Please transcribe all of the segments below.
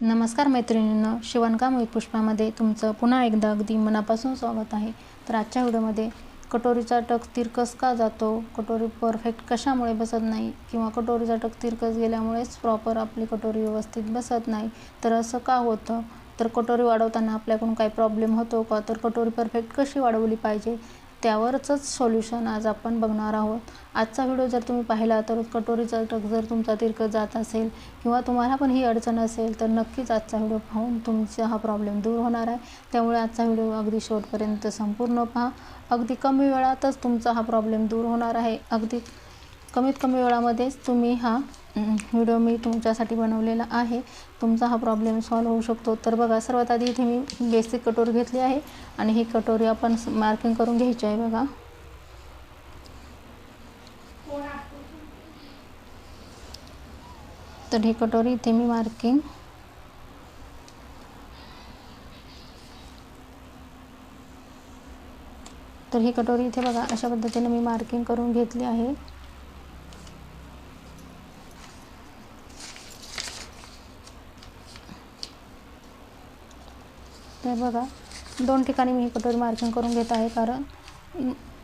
नमस्कार मैत्रिणींनो शिवणकाम विथ पुष्पामध्ये तुमचं पुन्हा एकदा अगदी मनापासून स्वागत आहे. तर आजच्या व्हिडिओमध्ये कटोरीचा टक तिरकस का जातो कटोरी परफेक्ट कशामुळे बसत नाही किंवा कटोरीचा टक तिरकस गेल्यामुळेच प्रॉपर आपली कटोरी व्यवस्थित बसत नाही तर असं का होतं? तर कटोरी वाढवताना आपल्याकडून काही प्रॉब्लेम होतो का? तर कटोरी परफेक्ट कशी वाढवली पाहिजे? त्यावरच सोल्युशन आज आपण बघणार आहोत. आजचा व्हिडिओ जर तुम्ही पाहिला तर कटोरीचा ट्रक जर तुमचा तिरकत जात असेल किंवा तुम्हाला पण ही अडचण असेल तर नक्कीच आजचा व्हिडिओ पाहून तुमचा हा प्रॉब्लेम दूर होणार आहे. त्यामुळे आजचा व्हिडिओ अगदी शेवटपर्यंत संपूर्ण पहा. अगदी कमी वेळातच तुमचा हा प्रॉब्लेम दूर होणार आहे. अगदी कमीत कमी वेळामध्येच तुम्ही हा व्हिडिओ मी तुमच्यासाठी बनवलेला आहे. तुमचा हा प्रॉब्लेम सॉल्व होऊ शकतो. तर बघा सर्वात आधी इथे मी बेसिक कटोरी घेतली आहे आणि ही कटोरी आपण मार्किंग करून घ्यायची आहे बघा. तर ही कटोरी इथे मी मार्किंग तर ही कटोरी इथे बघा अशा पद्धतीने मी मार्किंग करून घेतली आहे. हे बघा दोन ठिकाणी मी हे कटोरी मार्किंग करून घेत आहे कारण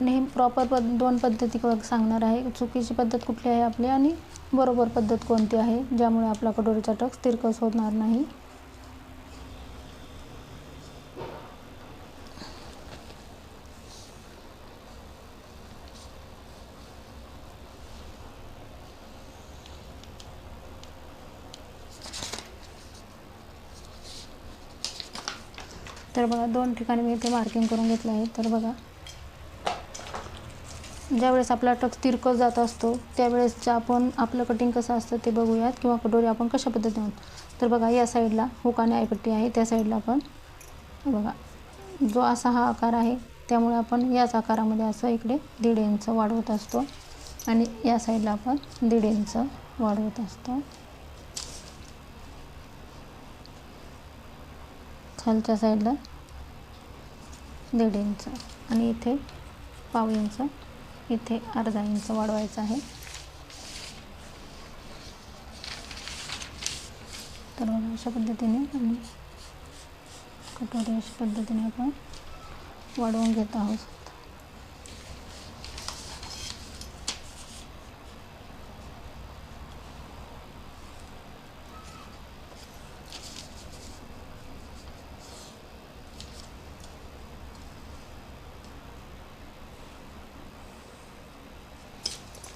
नेहमी प्रॉपर पद दोन पद्धती सांगणार आहे. चुकीची पद्धत कुठली आहे आपली आणि बरोबर पद्धत कोणती आहे ज्यामुळे आपला कटोरीचा टक्स तिरकस होणार नाही. तर बघा दोन ठिकाणी मी इथे मार्किंग करून घेतलं आहे. तर बघा ज्यावेळेस आपला टक तिरकस जात असतो त्यावेळेसच्या आपण आपलं कटिंग कसं असतं ते बघूयात किंवा कटोरी आपण कशा पद्धतीने तर बघा या साईडला हुक आणि आयपट्टी आहे. त्या साईडला आपण बघा जो असा हा आकार आहे त्यामुळे आपण याच आकारामध्ये असं इकडे दीड इंच वाढवत असतो आणि या साईडला आपण दीड इंच वाढवत असतो. खालच्या साईडला दीड इंच आणि इथे पाव इंच इथे अर्धा इंच वाढवायचं आहे. तर अशा पद्धतीने आणि कटोरी अशा पद्धतीने आपण वाढवून घेत आहोत.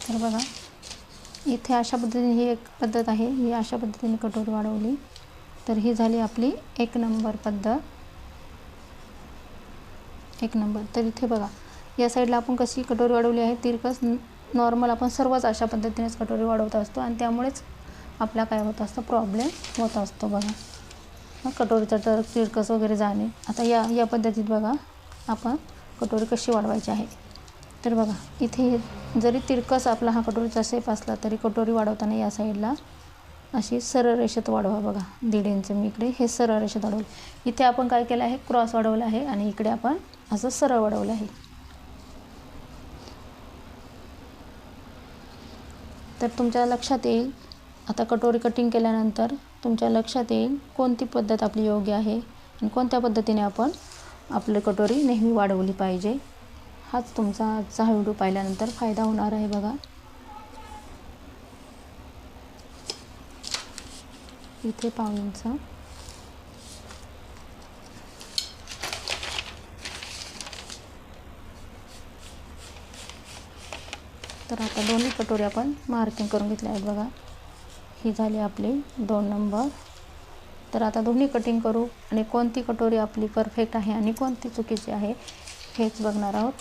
तर बघा इथे अशा पद्धतीने ही एक पद्धत आहे. ही अशा पद्धतीने कटोरी वाढवली. तर ही झाली आपली एक नंबर पद्धत. एक नंबर. तर इथे बघा या साईडला आपण कशी कटोरी वाढवली आहे? तिरकस नॉर्मल आपण सर्वच अशा पद्धतीनेच कटोरी वाढवत असतो आणि त्यामुळेच आपला काय होत असतं? प्रॉब्लेम होत असतो बघा. कटोरीचा तर तिरकस वगैरे जाणे आता या या पद्धतीत बघा आपण कटोरी कशी वाढवायची आहे? तर बघा इथे जरी तिरकस आपला हा कटोरीचा शेप असला तरी कटोरी वाढवताना या साईडला अशी सरळ रेषेत वाढवा बघा दीड इंच मी इकडे हे सरळ रेषेत वाढवलं. इथे आपण काय केलं आहे? क्रॉस वाढवलं आहे आणि इकडे आपण असं सरळ वाढवलं आहे. तर तुमच्या लक्षात येईल आता कटोरी कटिंग केल्यानंतर तुमच्या लक्षात येईल कोणती पद्धत आपली योग्य आहे आणि कोणत्या पद्धतीने आपण आपली कटोरी नेहमी वाढवली पाहिजे. हाच तुमचा आजचा हा व्हिडिओ पाहिल्यानंतर फायदा होणार आहे बघा. इथे पाहुणचा तर आता दोन्ही कटोरी आपण मार्किंग करून घेतल्या आहेत बघा. ही झाली आपली दोन नंबर. तर आता दोन्ही कटिंग करू आणि कोणती कटोरी आपली परफेक्ट आहे आणि कोणती चुकीची आहे हेच बघणार आहोत.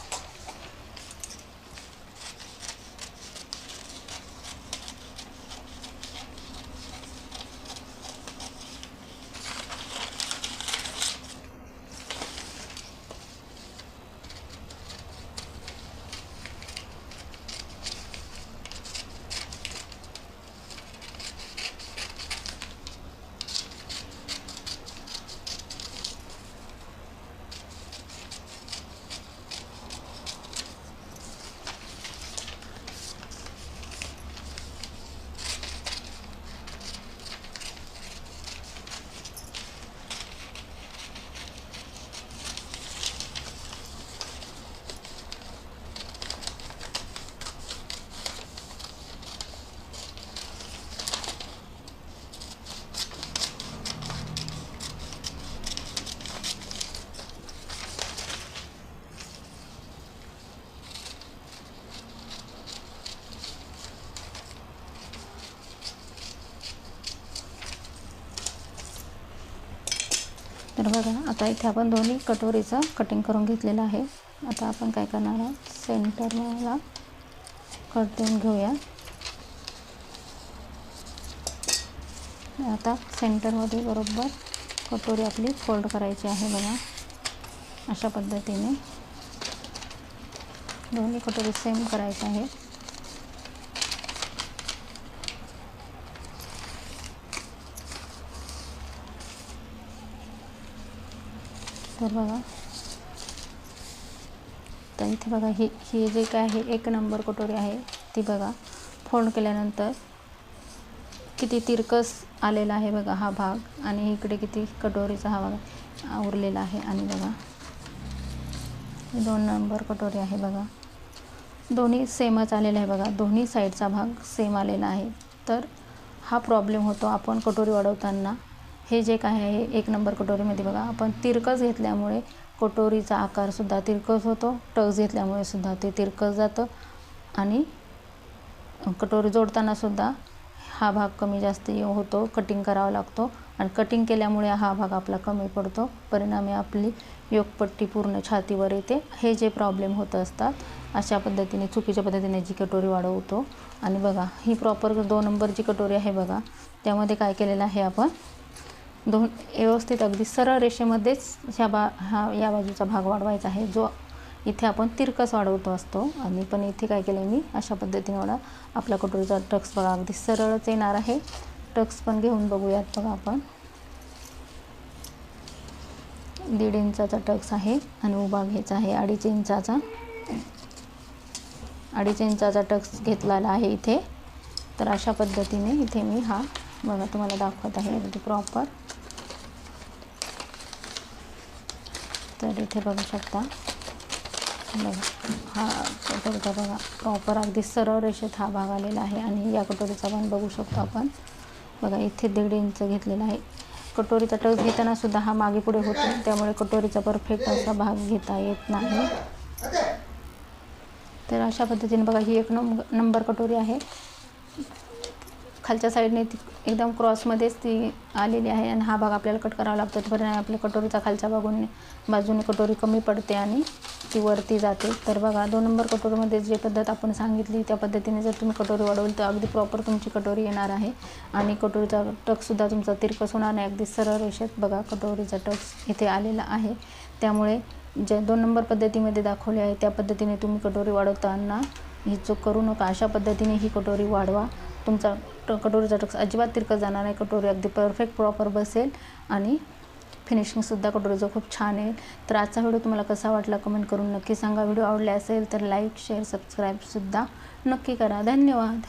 तर बघा आता इथे आपण दोन्ही कटोरीचं कटिंग करून घेतलेलं आहे. आता आपण काय करणार आहोत? सेंटरला कट देऊन घेऊया. आता सेंटरमध्ये बरोबर कटोरी आपली फोल्ड करायची आहे बघा. अशा पद्धतीने. दोन्ही कटोरी सेम करायचं आहे तर बघा. तर इथे बघा ही ही जे काय आहे एक नंबर कटोरी आहे ती बघा. फोल्ड केल्यानंतर किती तिरकस आलेला आहे बघा हा भाग आणि इकडे किती कटोरीचा हा भाग उरलेला आहे आणि बघा. दोन नंबर कटोरी आहे बघा. दोन्ही सेमच आलेला आहे बघा. दोन्ही साईडचा भाग सेम आलेला आहे. तर हा प्रॉब्लेम होतो आपण कटोरी वाढवताना. हे जे काय आहे एक नंबर कटोरीमध्ये बघा आपण तिरकस घेतल्यामुळे कटोरीचा आकारसुद्धा तिरकस होतो टक्स घेतल्यामुळे सुद्धा ते तिरकस जातं आणि कटोरी जोडतानासुद्धा हा भाग कमी जास्त होतो कटिंग करावा लागतो आणि कटिंग केल्यामुळे हा भाग आपला कमी पडतो परिणामी आपली योगपट्टी पूर्ण छातीवर येते. हे जे प्रॉब्लेम होत असतात अशा पद्धतीने चुकीच्या पद्धतीने जी कटोरी वाढवतो. आणि बघा ही प्रॉपर दोन नंबरची कटोरी आहे बघा त्यामध्ये काय केलेलं आहे आपण दोन व्यवस्थित अगदी सरळ रेषेमध्येच ह्या बा हा या बाजूचा भाग वाढवायचा आहे. जो इथे आपण तिरकस वाढवतो असतो. आणि पण इथे काय केलं मी? अशा पद्धतीने वाढा आपल्या कटोरीचा टक्स बघा अगदी सरळच येणार आहे. टक्स पण घेऊन बघूयात बघा आपण. दीड इंचाचा टक्स आहे आणि उभा घ्यायचा आहे अडीच इंचाचा. अडीच इंचाचा टक्स घेतलेला आहे इथे. तर अशा पद्धतीने इथे मी हा बघा तुम्हाला दाखवत आहे अगदी प्रॉपर तर इथे बघू शकता. बघा हा कटोरीचा बघा प्रॉपर अगदी सरळ रेषेत हा भाग आलेला आहे आणि या कटोरीचा पण बघू शकतो आपण. बघा इथे दीड इंच घेतलेला आहे. कटोरीचा टच घेताना सुद्धा हा मागे पुढे होतो त्यामुळे कटोरीचा परफेक्ट असा भाग घेता येत नाही. तर अशा पद्धतीने बघा ही एक नंबर कटोरी आहे. खालच्या साईडने ती एकदम क्रॉसमध्येच ती आलेली आहे आणि हा भाग आपल्याला कट करावा लागतो. तोपर्यंत आपल्या कटोरीचा खालच्या बाजूने बाजूने कटोरी कमी पडते आणि ती वरती जाते. तर बघा दोन नंबर कटोरीमध्ये जे पद्धत आपण सांगितली त्या पद्धतीने जर तुम्ही कटोरी वाढवली तर अगदी प्रॉपर तुमची कटोरी येणार आहे. आणि कटोरीचा टकसुद्धा तुमचा तिरकस होणार नाही. अगदी सरळ रेषेत बघा कटोरीचा टक्स इथे आलेला आहे. त्यामुळे ज्या दोन नंबर पद्धतीमध्ये दाखवले आहे त्या पद्धतीने तुम्ही कटोरी वाढवताना ही चूक करू नका. अशा पद्धतीने ही कटोरी वाढवा. तुमचा ट कटोरीचा टक्स अजिबात तिरकं जाणार नाही. कटोरी अगदी परफेक्ट प्रॉपर बसेल आणि फिनिशिंगसुद्धा कटोरीचं खूप छान आहे. तर आजचा व्हिडिओ तुम्हाला कसा वाटला कमेंट करून नक्की सांगा. व्हिडिओ आवडले असेल तर लाईक शेअर सबस्क्राईबसुद्धा नक्की करा. धन्यवाद.